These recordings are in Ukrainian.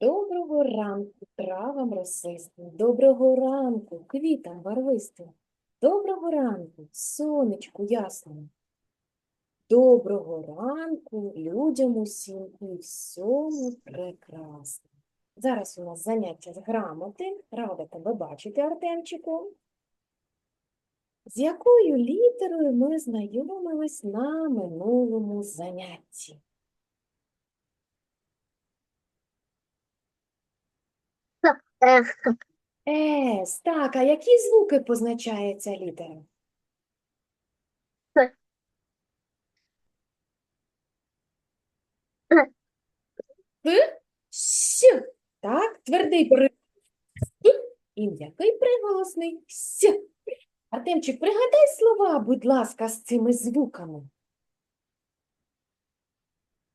Доброго ранку травам росистим, доброго ранку квітам барвистим, доброго ранку сонечку ясному, доброго ранку людям усім і всьому прекрасному. Зараз у нас заняття з грамоти. Рада тебе бачити, Артемчику. З якою літерою ми знайомились на минулому занятті? Ех, Ес, так, а які звуки позначає ця літера? С. Так, твердий при С і м'який приголосний С. Артемчик, пригадай слова, будь ласка, з цими звуками.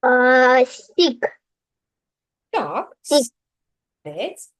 а, Так, Сік. Молодець.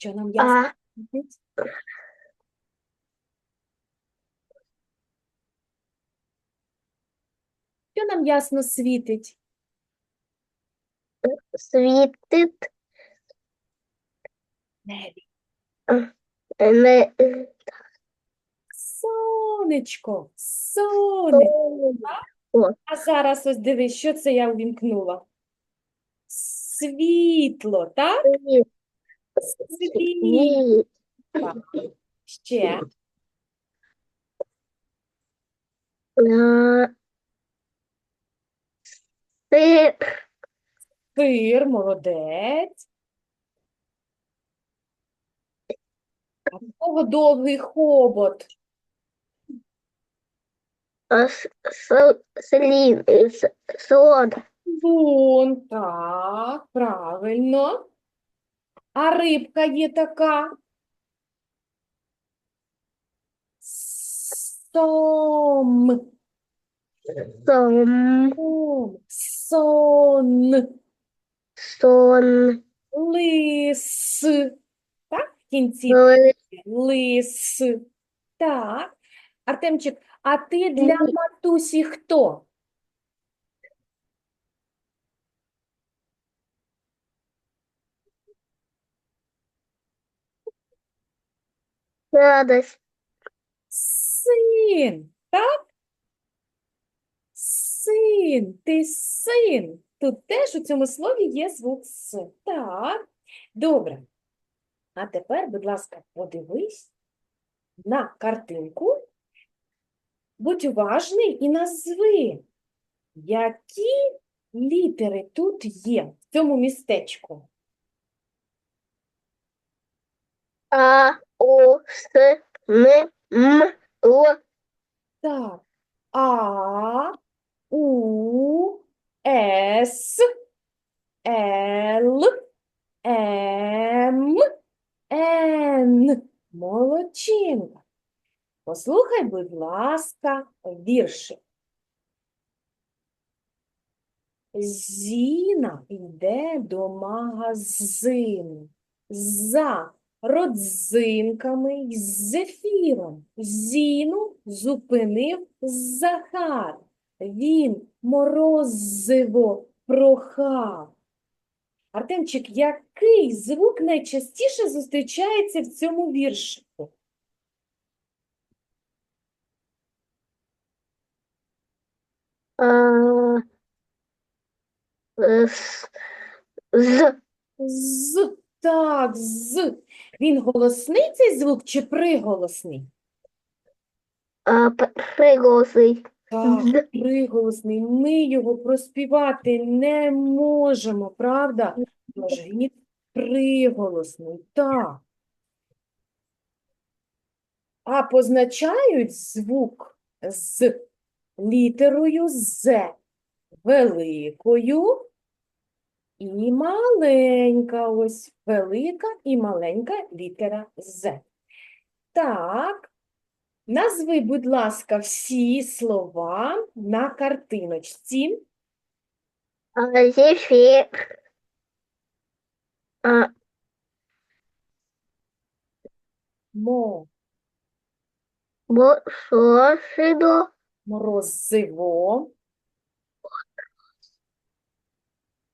Що нам ясно? Що нам ясно світить? світить, Небі. не, Сонечко, сонечко. А зараз ось дивись, що це я увімкнула? Світло, так? світ, Світло. світ, Ще. а, сир, молодець. А в кого довгий хобот? слон, Вон, так, правильно. А рибка є така. Сом. сом, Сон. сон, Лис. Так, в кінці ли- лис. Так. Артемчик, а ти для Мгм. матусі хто? Радость, Син, так? Син, ти син. Тут теж у цьому слові є звук С. Так, добре. А тепер, будь ласка, подивись на картинку. Будь уважний і назви, які літери тут є в цьому містечку. А, у, с, н, м, л, Так, А, У, С, Л, М, Н. Молодчинка. Послухай, будь ласка, віршик. Зіна йде до магазину за родзинками й зефіром. Зіну зупинив Захар. Він морозиво прохав. Артемчик, який звук найчастіше зустрічається в цьому віршику? е, з, З. Так, з. Він голосний цей звук чи приголосний? а, приголосний, Так, приголосний. Ми його проспівати не можемо, правда? Тож він приголосний. Так. А позначають звук з літерою З великою і маленька. Ось велика і маленька літера З. Так. Назви, будь ласка, всі слова на картиночці. зефір, Мо, бошошидо, морозиво,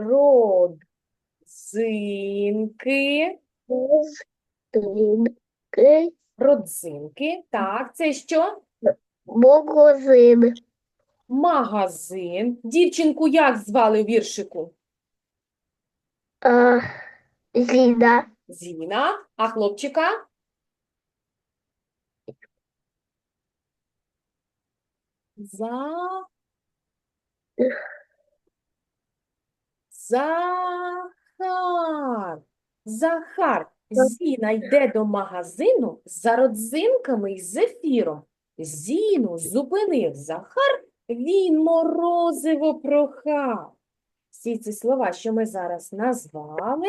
родзинки, Зинки. родзинки. Так, це що? Магазин. Магазин. Дівчинку як звали у віршику? А, Зіна. Зіна. А хлопчика? За... Захар. Захар. Зіна йде до магазину за родзинками й зефіром. Зіну зупинив Захар, він морозиво прохав. Всі ці слова, що ми зараз назвали,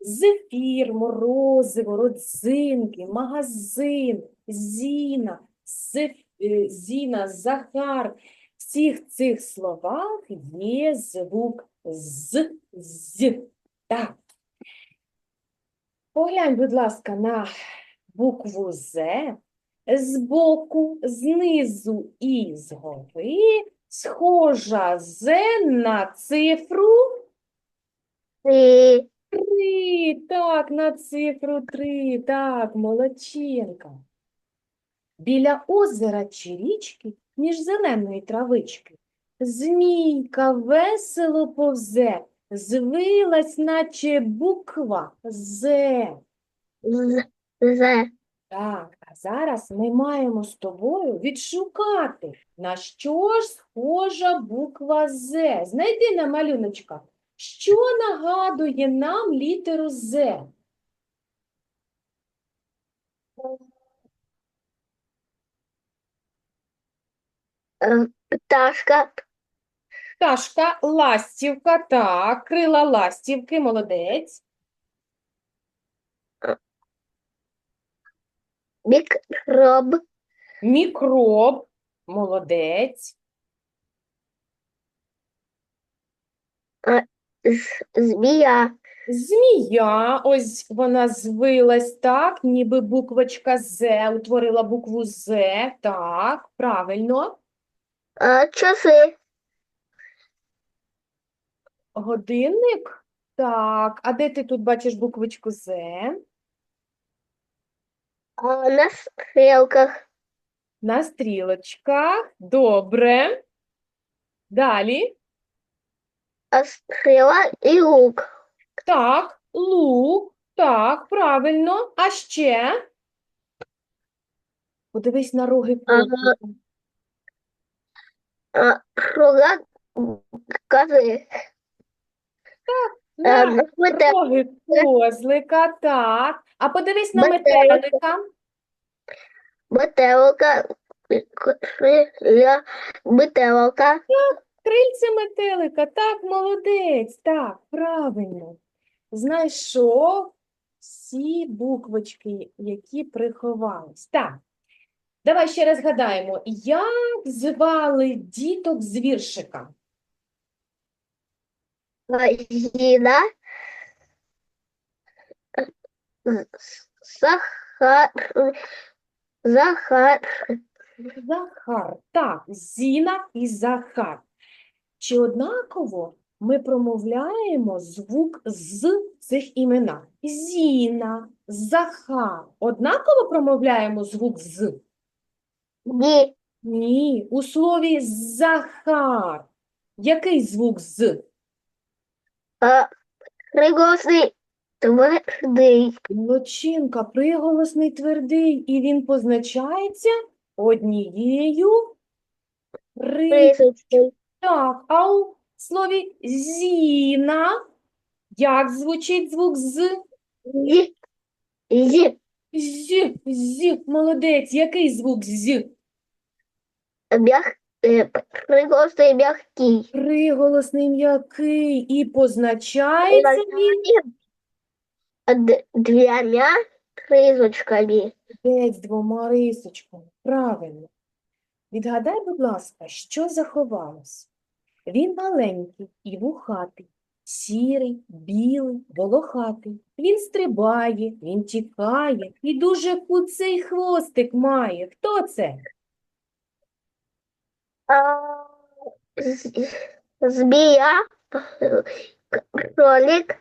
зефір, морозиво, родзинки, магазин, Зіна, Зеф... е, Зіна, Захар. В всіх цих словах є звук з, з. Так. Поглянь, будь ласка, на букву З. Збоку, знизу і згори схожа З на цифру Три. Три, так, на цифру три, так, молодчинка. Біля озера чи річки, між зеленої травички, змійка весело повзе, звилась, наче буква З. З. З. Так, а зараз ми маємо з тобою відшукати, на що ж схожа буква З. Знайди на малюночка, що нагадує нам літеру З. Е, Пташка. Пташка, ластівка, так, крила ластівки, молодець. Мікроб. Мікроб, молодець. Змія. Змія, ось вона звилась так, ніби буквочка З, утворила букву З, так, правильно. А, Часи. Годинник, так, а де ти тут бачиш буквочку З? А, На стрілках. На стрілочках, добре. Далі, А стріла і лук. так, лук, так, правильно, а ще? Подивись на роги Ага. А, Рога. Кози. На Е, Мете- козлика, так. А подивись на Метелика. метелика. Метелика. Метелика. Крильце метелика, так, молодець, так, правильно. Знайшов всі буквочки, які приховались. Так, давай ще раз гадаємо, як звали діток з віршика? Зіна. Захар. Захар. Захар. Так, Зіна і Захар. Чи однаково ми промовляємо звук з цих іменах? Зіна, Захар. Однаково промовляємо звук з? Ні. Ні, у слові Захар. Який звук з? А, Приголосний твердий. Молодчинка, приголосний твердий, і він позначається однією ри. Присочкою. Так, а у слові зіна як звучить звук з? Зі. Зі. З, з, молодець. Який звук з? М'як. Е, Приголосний м'який. Приголосний м'який і позначається він Д- Двома рисочками. Молодець, двома рисочками. Правильно. Відгадай, будь ласка, що заховалось? Він маленький і вухатий, сірий, білий, волохатий. Він стрибає, він тікає і дуже куций хвостик має. Хто це? А, з- Змія. кролик,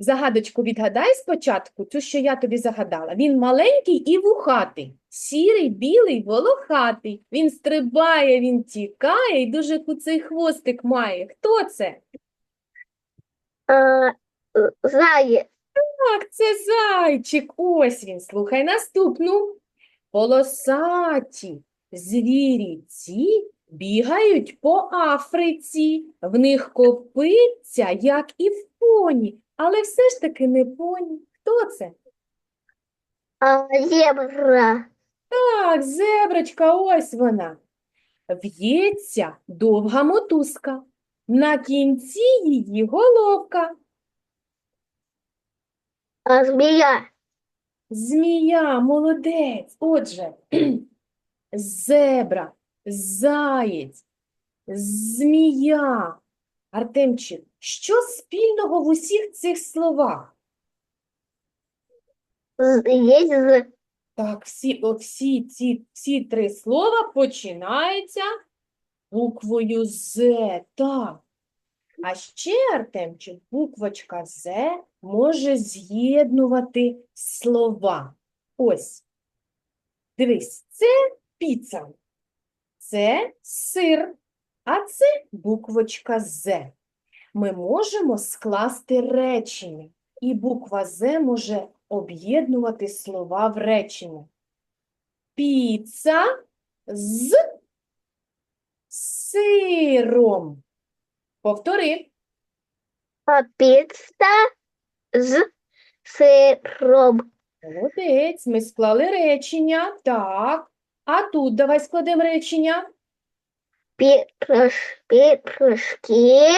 Загадочку відгадай спочатку, цю, що я тобі загадала. Він маленький і вухатий, сірий, білий, волохатий. Він стрибає, він тікає і дуже куций хвостик має. Хто це? а, Так, це зайчик. Ось він. Слухай наступну. Полосаті звірі ці бігають по Африці. В них копиться, як і в поні, але все ж таки не поні. Хто це? а, зебра, Так, зеброчка, ось вона. В'ється довга мотузка. На кінці її головка. а, змея, Змія, молодець. Отже, зебра, заєць, змія. Артемчик, що спільного в усіх цих словах? з, Так, всі, о, всі ці всі три слова починаються буквою З. Так. А ще, Артемчик, буквочка З може з'єднувати слова. Ось. Дивись, це піца, це сир, а це буквочка З. Ми можемо скласти речення, і буква З може об'єднувати слова в речення. Піца з сиром. Повтори. піца з сиром, Молодець, ми склали речення. Так. А тут давай складемо речення. пірож, пірожки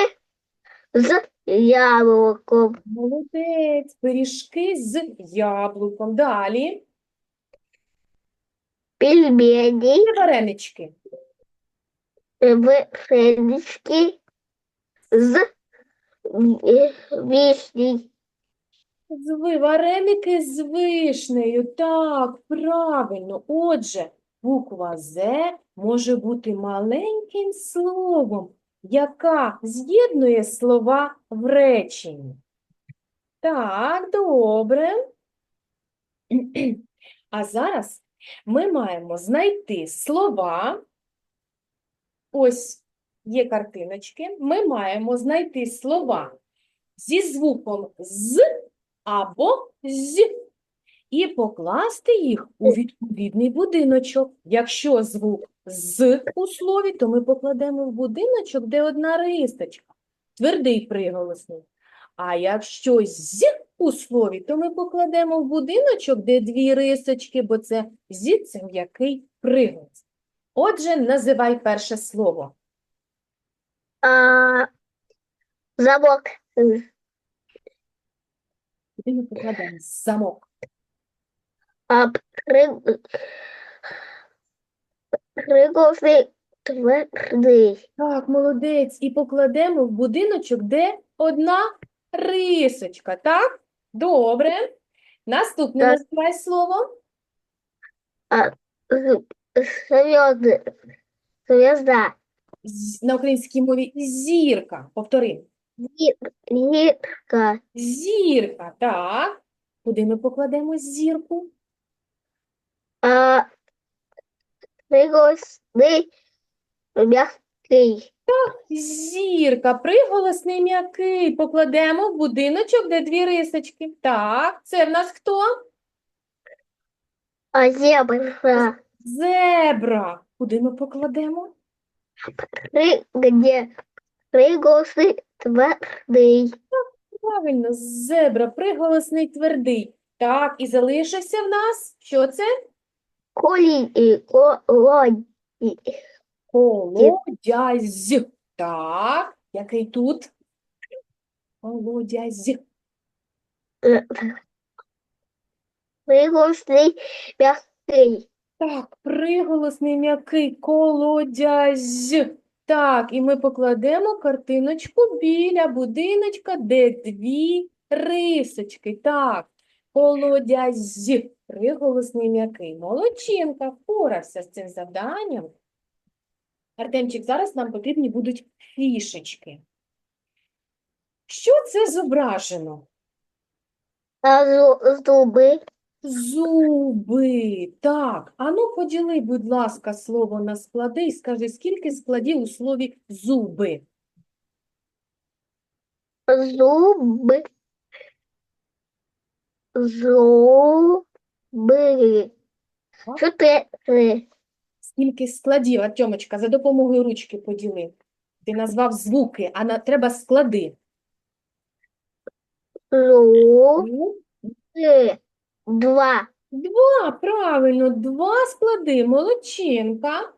з яблуком, Молодець, пиріжки з яблуком. Далі. пельмені, Варенички. варенички з вишнею. Зви, вареники з вишнею. Так, правильно. Отже, буква З може бути маленьким словом, яка з'єднує слова в реченні. Так, добре. А зараз ми маємо знайти слова. Ось є картиночки. Ми маємо знайти слова зі звуком з або з і покласти їх у відповідний будиночок. Якщо звук з у слові, то ми покладемо в будиночок, де одна рисочка, твердий приголосний. А якщо з у слові, то ми покладемо в будиночок, де дві рисочки, бо це зі це м'який приголос. Отже, називай перше слово. А, замок, Куди ми покладемо? Замок. А, при, приголосний твердий. Так, молодець. І покладемо в будиночок, де одна рисочка, так? Добре. Наступне Так. називай слово. З- Зв'язки, зв'язда, З- На українській мові зірка. Повтори. Зір- зірка, Зірка, так. Куди ми покладемо зірку? А, приголосний м'який. Зірка, приголосний м'який. Покладемо в будиночок, де дві рисочки. Так, це в нас хто? А зебра, Зебра. Куди ми покладемо? при, где приголосний твердий. Правильно, зебра, приголосний твердий. Так, і залишився в нас, що це? Колі. Колодязь. Так, який тут? Колодязь. Приголосний м'який. Так, приголосний м'який колодязь. Так, і ми покладемо картиночку біля будиночка, де дві рисочки. Так, колодязь. Приголосний м'який. Молодчинка, впорався з цим завданням. Артемчик, зараз нам потрібні будуть фішечки. Що це зображено? А зуби. Зуби. Так. Ану, поділи, будь ласка, слово на склади і скажи, скільки складів у слові зуби? Зуби. Зуби. Так. Чотири. Скільки складів, Артемочка, за допомогою ручки поділи. Ти назвав звуки, а на... треба склади. Ну, Два. Два, правильно, два склади, молодчинка.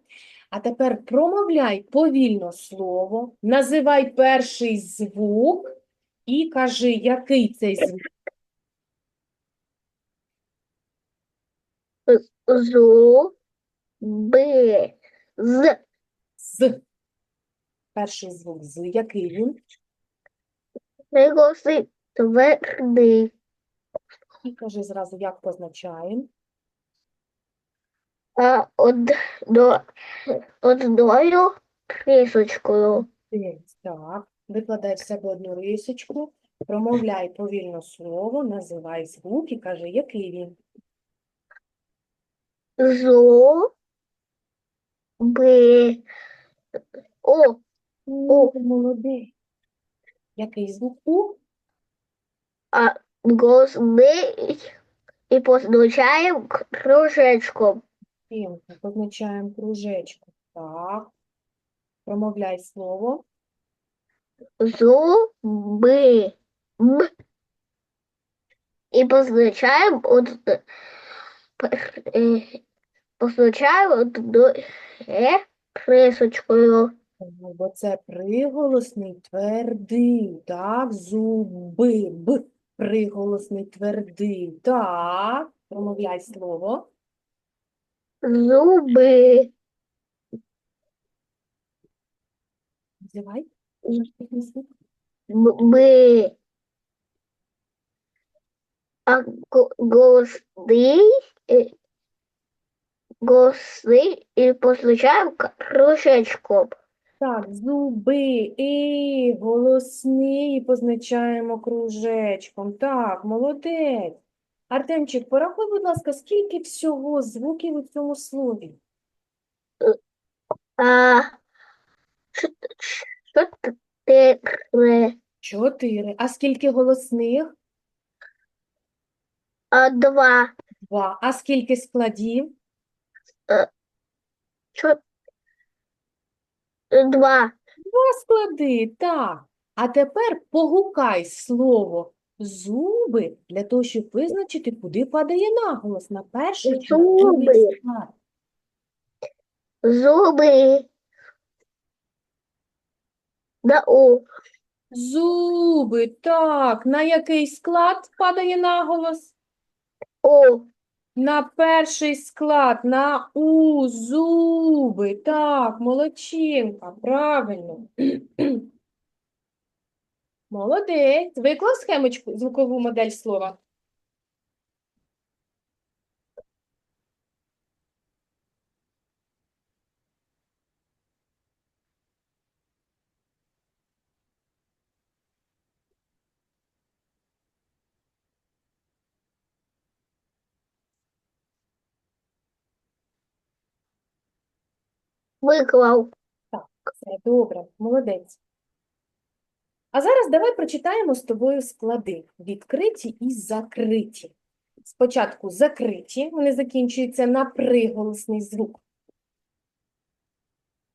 А тепер промовляй повільно слово, називай перший звук і кажи, який цей звук. Зуби. З. З. Перший звук з. Який він? Приголосний твердий. І кажи зразу, як позначаємо. А од, до, одною крисочкою. Дивись, Так, викладай в себе одну рисочку, промовляй повільно слово, називай звук і кажи, який він. Зуби. О, О, молодець. Який звук У? а голосний і позначаємо кружечком. Пінка, позначаємо кружечком. Так. Промовляй слово. Зуби. Б. І позначаємо от, позначаємо одною е, крисочкою. Бо це приголосний твердий. Так, зуби. Б. Приголосний твердий. Так. Промовляй слово. Зуби. Називай. Б. А го- голосний, голосний і позначаємо кружечком. Так, зуби, і голосні, і позначаємо кружечком. Так, молодець. Артемчик, порахуй, будь ласка, скільки всього звуків у цьому слові? А чотири, Чотири. А скільки голосних? а два, Два. А скільки складів? чо- два, Два склади, так. А тепер погукай слово зуби для того, щоб визначити, куди падає наголос, на перший чи на другий Зуби. склад. зуби. На у, Зуби, так. На який склад падає наголос? у, На перший склад, на у, зуби. Так, молодчинка, правильно. Молодець. Виклав схемочку, звукову модель слова? Виклав. Так, Все добре, молодець. А зараз давай прочитаємо з тобою склади. Відкриті і закриті. Спочатку закриті, вони закінчуються на приголосний звук.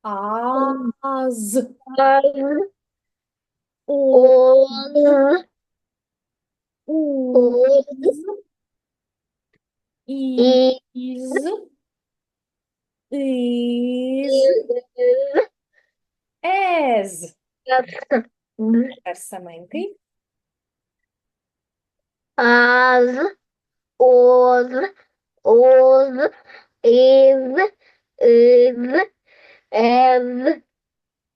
А, з, о, у, з, і, і, ез. ес, Тепер саменький. аз, оз, оз, із, із, ез,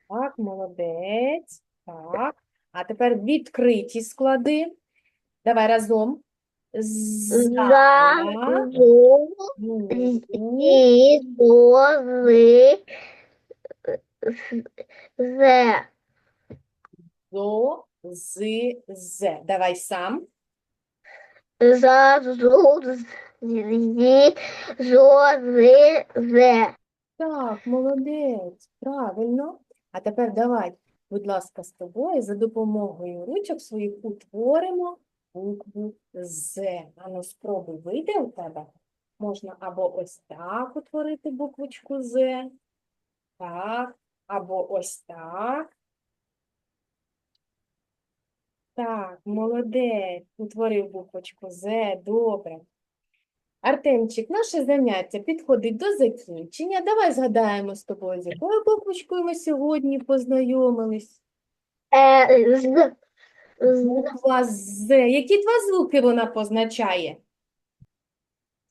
Так, молодець. Так. А тепер відкриті склади. Давай разом. За, зу, зу, і, зо, з, зе, Зо, з, з. Давай сам. за, зу, зі, зо, зи, зе. Так, молодець, правильно. А тепер давай, будь ласка, з тобою за допомогою ручок своїх утворимо букву З. Ану, спробуй, вийде у тебе? Можна або ось так утворити буквочку З, так, або ось так. Так, молодець, утворив буквочку З, добре. Артемчик, наше заняття підходить до закінчення. Давай згадаємо з тобою, з якою буквочкою ми сьогодні познайомились. Е, з, Буква З. Які два звуки вона позначає?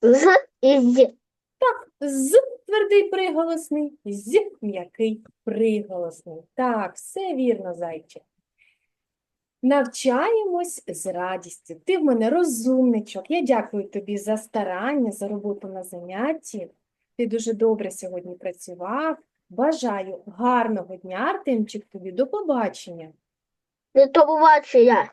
з і з. З твердий приголосний, з м'який приголосний. Так, все вірно, зайчик. Навчаємось з радістю. Ти в мене розумничок. Я дякую тобі за старання, за роботу на занятті. Ти дуже добре сьогодні працював. Бажаю гарного дня, Артемчик, тобі. До побачення. До побачення.